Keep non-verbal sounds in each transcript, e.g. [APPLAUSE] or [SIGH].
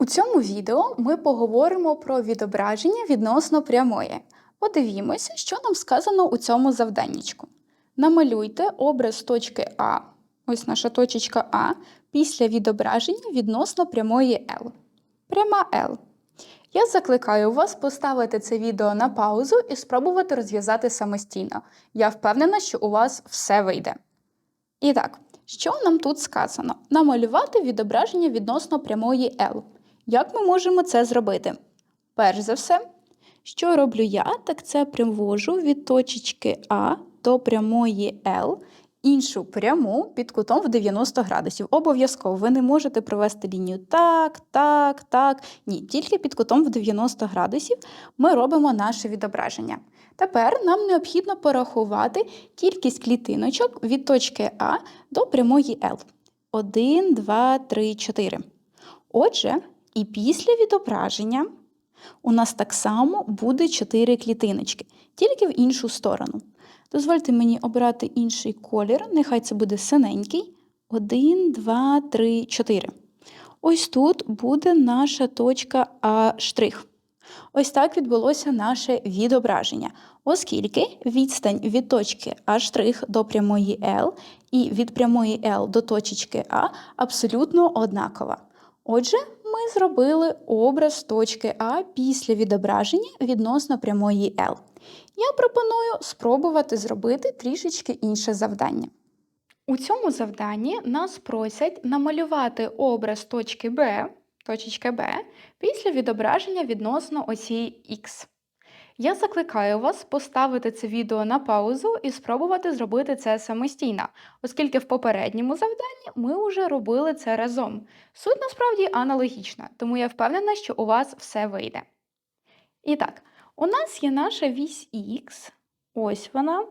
У цьому відео ми поговоримо про відображення відносно прямої. Подивімося, що нам сказано у цьому завданнячку. Намалюйте образ точки А, ось наша точечка А, після відображення відносно прямої L. Пряма L. Я закликаю вас поставити це відео на паузу і спробувати розв'язати самостійно. Я впевнена, що у вас все вийде. І так, що нам тут сказано? Намалювати відображення відносно прямої L. Як ми можемо це зробити? Перш за все, що роблю я, так це привожу від точечки А до прямої L іншу пряму під кутом в 90 градусів. Обов'язково ви не можете провести лінію так, так, так. Ні, тільки під кутом в 90 градусів ми робимо наше відображення. Тепер нам необхідно порахувати кількість клітиночок від точки А до прямої L. 1, 2, 3, 4. Отже, і після відображення у нас так само буде 4 клітиночки, тільки в іншу сторону. Дозвольте мені обрати інший колір, нехай це буде синенький. 1, 2, 3, 4. Ось тут буде наша точка А'. Ось так відбулося наше відображення, оскільки відстань від точки А' до прямої L і від прямої L до точечки А абсолютно однакова. Отже, зробили образ точки А після відображення відносно прямої L. Я пропоную спробувати зробити трішечки інше завдання. У цьому завданні нас просять намалювати образ точки Б, точечки Б після відображення відносно осі Х. Я закликаю вас поставити це відео на паузу і спробувати зробити це самостійно, оскільки в попередньому завданні ми вже робили це разом. Суть насправді аналогічна, тому я впевнена, що у вас все вийде. І так, у нас є наша вісь Х, ось вона.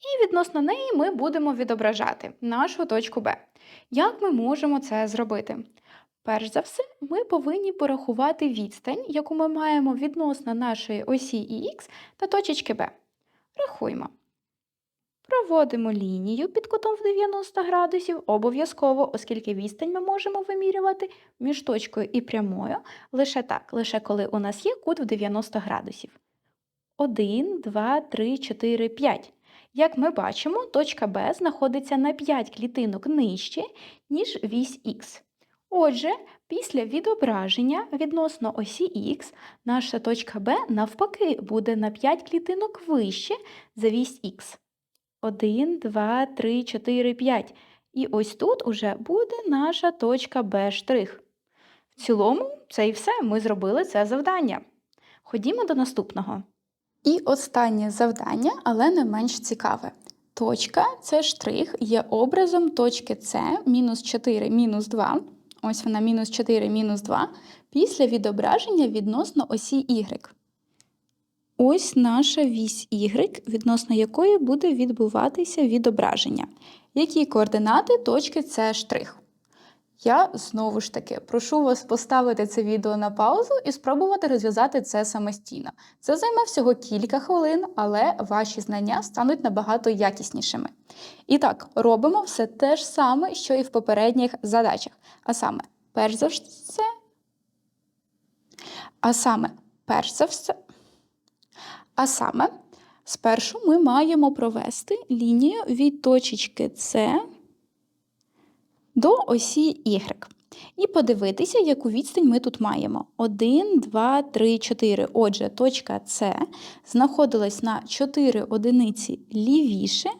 І відносно неї ми будемо відображати нашу точку Б. Як ми можемо це зробити? Перш за все, ми повинні порахувати відстань, яку ми маємо відносно нашої осі Х та точечки Б. Рахуємо. Проводимо лінію під кутом в 90 градусів обов'язково, оскільки відстань ми можемо вимірювати між точкою і прямою лише так, лише коли у нас є кут в 90 градусів. 1, 2, 3, 4, 5. Як ми бачимо, точка Б знаходиться на 5 клітинок нижче, ніж вісь Х. Отже, після відображення відносно осі Х наша точка Б навпаки буде на 5 клітинок вище за вісь Х. 1, 2, 3, 4, 5. І ось тут уже буде наша точка Б'. В цілому, це і все. Ми зробили це завдання. Ходімо до наступного. І останнє завдання, але не менш цікаве. Точка це штрих є образом точки С мінус 4 мінус 2. Ось вона мінус 4 мінус 2 після відображення відносно осі Y. Ось наша вісь Y, відносно якої буде відбуватися відображення. Які координати точки С штрих? Я знову ж таки прошу вас поставити це відео на паузу і спробувати розв'язати це самостійно. Це займе всього кілька хвилин, але ваші знання стануть набагато якіснішими. І так, робимо все те ж саме, що і в попередніх задачах. А саме, перш за все, а саме, перш за все, а саме, спершу ми маємо провести лінію від точечки С до осі Y. І подивитися, яку відстань ми тут маємо. 1, 2, 3, 4. Отже, точка С знаходилась на 4 одиниці лівіше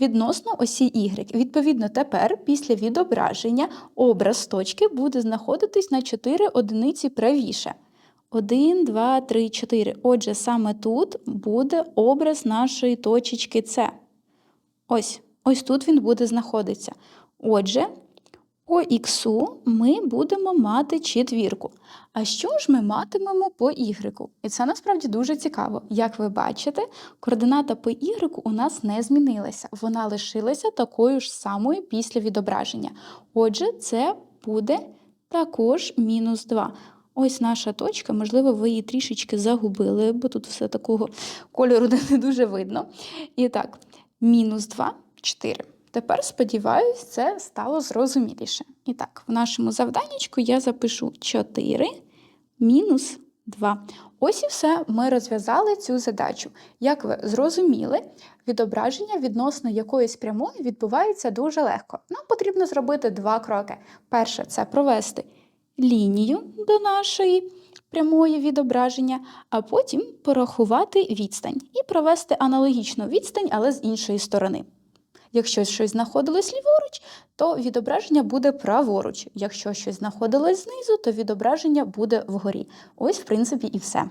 відносно осі Y. Відповідно, тепер після відображення образ точки буде знаходитись на 4 одиниці правіше. 1, 2, 3, 4. Отже, саме тут буде образ нашої точечки С. Ось, ось тут він буде знаходитися. Отже, по х ми будемо мати четвірку. А що ж ми матимемо по y? І це насправді дуже цікаво. Як ви бачите, координата по y у нас не змінилася. Вона лишилася такою ж самою після відображення. Отже, це буде також мінус 2. Ось наша точка, можливо, ви її трішечки загубили, бо тут все такого кольору [LAUGHS] не дуже видно. І так, мінус 2, 4. Тепер, сподіваюсь, це стало зрозуміліше. І так, в нашому завданнячку я запишу 4 мінус 2. Ось і все, ми розв'язали цю задачу. Як ви зрозуміли, відображення відносно якоїсь прямої відбувається дуже легко. Нам потрібно зробити два кроки. Перше це провести лінію до нашої прямої відображення, а потім порахувати відстань і провести аналогічну відстань, але з іншої сторони. Якщо щось знаходилось ліворуч, то відображення буде праворуч. Якщо щось знаходилось знизу, то відображення буде вгорі. Ось, в принципі, і все.